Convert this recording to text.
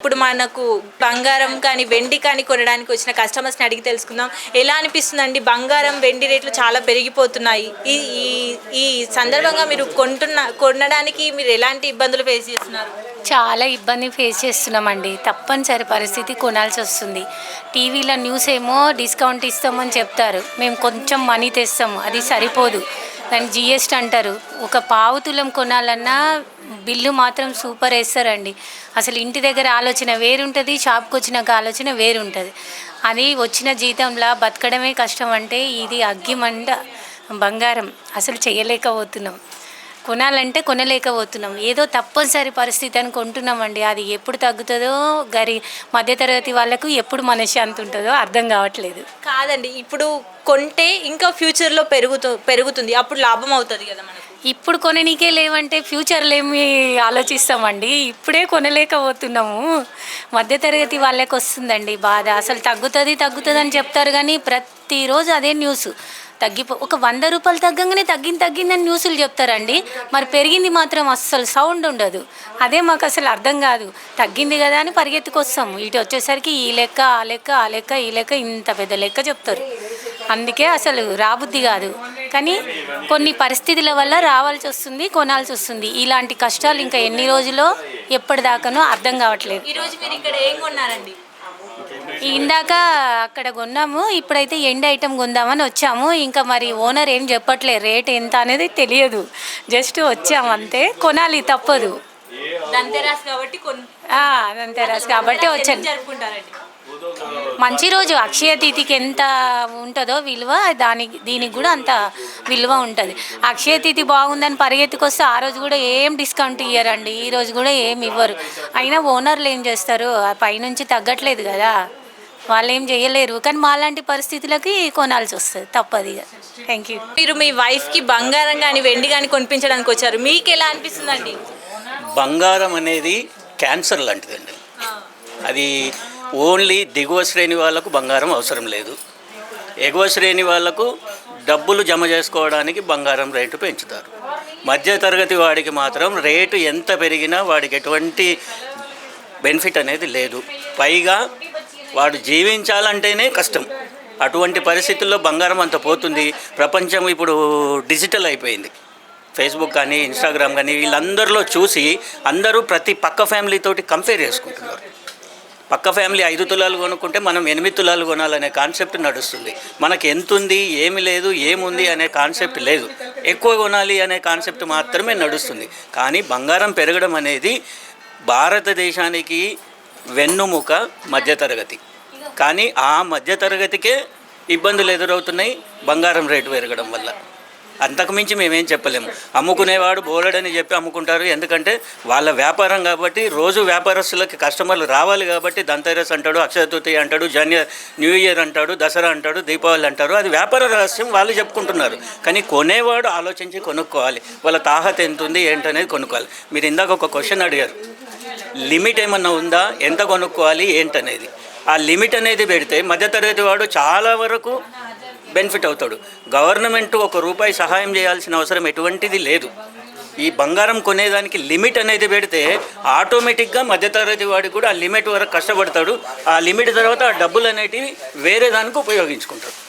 ఇప్పుడు మనకు బంగారం కానీ వెండి కానీ కొనడానికి వచ్చిన కస్టమర్స్ని అడిగి తెలుసుకుందాం. ఎలా అనిపిస్తుందండి? బంగారం వెండి రేట్లు చాలా పెరిగిపోతున్నాయి. ఈ ఈ ఈ సందర్భంగా మీరు కొంటున్న కొనడానికి మీరు ఎలాంటి ఇబ్బందులు ఫేస్ చేస్తున్నారు? చాలా ఇబ్బంది ఫేస్ చేస్తున్నామండి. తప్పనిసరి పరిస్థితి కొనాల్సి వస్తుంది. టీవీలో న్యూస్ ఏమో డిస్కౌంట్ ఇస్తామని చెప్తారు. మేము కొంచెం మనీ తెస్తాము. అది సరిపోదు. దాన్ని జిఎస్టీ అంటారు. ఒక పావు తులం కొనాలన్నా బిల్లు మాత్రం సూపర్ వేస్తారండి. అసలు ఇంటి దగ్గర ఆలోచన వేరుంటుంది షాప్కి వచ్చినాక ఆలోచన వేరుంటుంది. అది వచ్చిన జీతంలా బతకడమే కష్టం అంటే ఇది అగ్గిమండ బంగారం. అసలు చేయలేకపోతున్నాం. కొనాలంటే కొనలేకపోతున్నాం. ఏదో తప్పనిసరి పరిస్థితి అని కొంటున్నామండి. అది ఎప్పుడు తగ్గుతుందో గరి మధ్యతరగతి వాళ్ళకు ఎప్పుడు మనశ్శాంతి ఉంటుందో అర్థం కావట్లేదు. కాదండి ఇప్పుడు కొంటే ఇంకా ఫ్యూచర్లో పెరుగుతూ పెరుగుతుంది. అప్పుడు లాభం అవుతుంది కదా మనకు. ఇప్పుడు కొననీకే లేవంటే ఫ్యూచర్లో ఏమి ఆలోచిస్తామండి. ఇప్పుడే కొనలేకపోతున్నాము. మధ్యతరగతి వాళ్ళకి వస్తుందండి బాధ. అసలు తగ్గుతుంది తగ్గుతుంది అని చెప్తారు కానీ ప్రతిరోజు అదే న్యూస్. తగ్గిపో ఒక వంద రూపాయలు తగ్గంగానే తగ్గింది తగ్గిందని న్యూస్లు చెప్తారండి. మరి పెరిగింది మాత్రం అస్సలు సౌండ్ ఉండదు. అదే మాకు అసలు అర్థం కాదు. తగ్గింది కదా అని పరిగెత్తుకొస్తాము. ఇటు వచ్చేసరికి ఈ లెక్క ఆ లెక్క ఆ లెక్క ఈ లెక్క ఇంత పెద్ద లెక్క చెప్తారు. అందుకే అసలు రాబుద్ది కాదు. కానీ కొన్ని పరిస్థితుల వల్ల రావాల్సి వస్తుంది కొనాల్సి వస్తుంది. ఇలాంటి కష్టాలు ఇంకా ఎన్ని రోజులో ఎప్పటిదాకానో అర్థం కావట్లేదు. ఈరోజు మీరు ఇక్కడ ఏం కొన్నారండి? ఇందాక అక్కడ కొన్నాము ఇప్పుడైతే ఎండ్ ఐటమ్ కొందామని వచ్చాము. ఇంకా మరి ఓనర్ ఏం చెప్పట్లేదు రేట్ ఎంత అనేది తెలియదు. జస్ట్ వచ్చాము అంతే. కొనాలి తప్పదు. దంతెరాస్ కాబట్టి వచ్చాను. మంచి రోజు అక్షయ తిథికి ఎంత ఉంటుందో విలువ దానికి దీనికి కూడా అంత విలువ ఉంటుంది. అక్షయ తిథి బాగుందని పరిగెత్తుకొస్తే ఆ రోజు కూడా ఏం డిస్కౌంట్ ఇయ్యరండి. ఈ రోజు కూడా ఏం ఇవ్వరు. అయినా ఓనర్లు ఏం చేస్తారు? పైనుంచి తగ్గట్లేదు కదా. వాళ్ళు ఏం చేయలేరు. కానీ మాలాంటి పరిస్థితులకి కొనాల్సి వస్తుంది తప్పదు ఇక. థ్యాంక్ యూ మీరు మీ వైఫ్కి బంగారం కానీ వెండి కానీ కొనిపించడానికి వచ్చారు. మీకు ఎలా అనిపిస్తుందండి? బంగారం అనేది క్యాన్సర్ లాంటిదండి. అది ఓన్లీ దిగువ శ్రేణి వాళ్ళకు బంగారం అవసరం లేదు. ఎగువ శ్రేణి వాళ్ళకు డబ్బులు జమ చేసుకోవడానికి బంగారం రేటు పెంచుతారు. మధ్య తరగతి వాడికి మాత్రం రేటు ఎంత పెరిగినా వాడికి ఎటువంటి బెనిఫిట్ అనేది లేదు. పైగా వాడు జీవించాలంటేనే కష్టం. అటువంటి పరిస్థితుల్లో బంగారం అంత పోతుంది. ప్రపంచం ఇప్పుడు డిజిటల్ అయిపోయింది. ఫేస్బుక్ కానీ ఇన్స్టాగ్రామ్ కానీ వీళ్ళందరిలో చూసి అందరూ ప్రతి పక్క ఫ్యామిలీతోటి కంపేర్ చేసుకుంటున్నారు. పక్క ఫ్యామిలీ ఐదు తులాలు కొనుక్కుంటే మనం ఎనిమిది తులాలు కొనాలనే కాన్సెప్ట్ నడుస్తుంది. మనకి ఎంత ఉంది ఏమి లేదు ఏముంది అనే కాన్సెప్ట్ లేదు. ఎక్కువ కొనాలి అనే కాన్సెప్ట్ మాత్రమే నడుస్తుంది. కానీ బంగారం పెరగడం అనేది భారతదేశానికి వెన్నుముక మధ్యతరగతి. కానీ ఆ మధ్యతరగతికే ఇబ్బందులు ఎదురవుతున్నాయి బంగారం రేటు పెరగడం వల్ల. అంతకుమించి మేమేం చెప్పలేము. అమ్ముకునేవాడు బోలెడని చెప్పి అమ్ముకుంటారు. ఎందుకంటే వాళ్ళ వ్యాపారం కాబట్టి రోజు వ్యాపారస్తులకి కస్టమర్లు రావాలి కాబట్టి దంతెరస్ అంటాడు అక్షయతృతి అంటాడు జన్య న్యూ ఇయర్ అంటాడు దసరా అంటాడు దీపావళి అంటారు. అది వ్యాపార రహస్యం వాళ్ళు చెప్పుకుంటున్నారు. కానీ కొనేవాడు ఆలోచించి కొనుక్కోవాలి. వాళ్ళ తాహత ఎంత ఉంది ఏంటనేది కొనుక్కోవాలి. మీరు ఇందాక ఒక క్వశ్చన్ అడిగారు. లిమిట్ ఏమన్నా ఉందా? ఎంత కొనుక్కోవాలి? ఏంటనేది. ఆ లిమిట్ అనేది పెడితే మధ్యతరగతి వాడు చాలా వరకు బెనిఫిట్ అవుతాడు. గవర్నమెంట్ ఒక రూపాయి సహాయం చేయాల్సిన అవసరం ఎటువంటిది లేదు. ఈ బంగారం కొనేదానికి లిమిట్ అనేది పెడితే ఆటోమేటిక్గా మధ్యతరగతి వాడు కూడా ఆ లిమిట్ వరకు కష్టపడతాడు. ఆ లిమిట్ తర్వాత ఆ డబ్బులు అనేటివి వేరే దానికి ఉపయోగించుకుంటాడు.